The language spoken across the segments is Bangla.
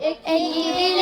and even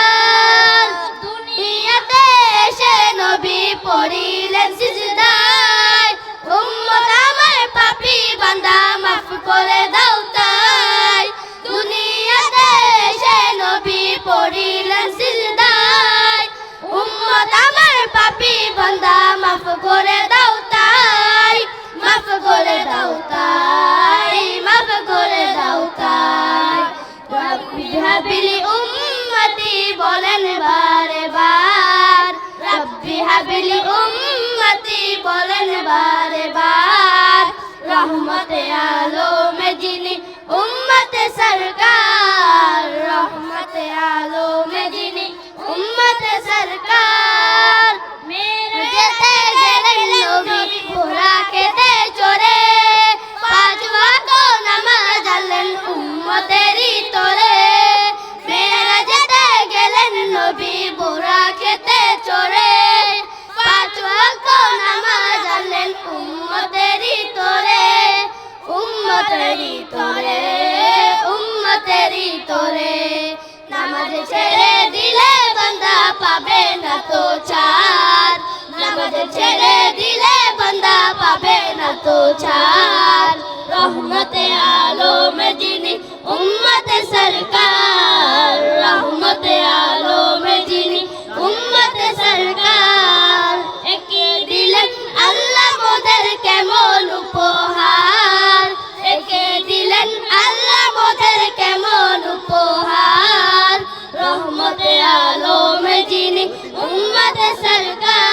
পাপী বান্দা, মাফ করে দাও তাই, মাফ করে দাও তাই, মাফ করে দাও তাই। রব্বি হাবিলি উম্মতি বলেন বারে বার রব্বি হাবিলি উম্মতি বলেন বারে বার রহমতে আলমে যিনি উম্মতে সরকার, রহমতে আলমে যিনি উম্মতে সরকার। উম্মতেরই তোরে ছেড়ে দিলে বান্দা পাবে না তো চার ছেড়ে দিলে বান্দা পাবে না তো ছাড় রহমতে আলো में जीने उम्मत सरकार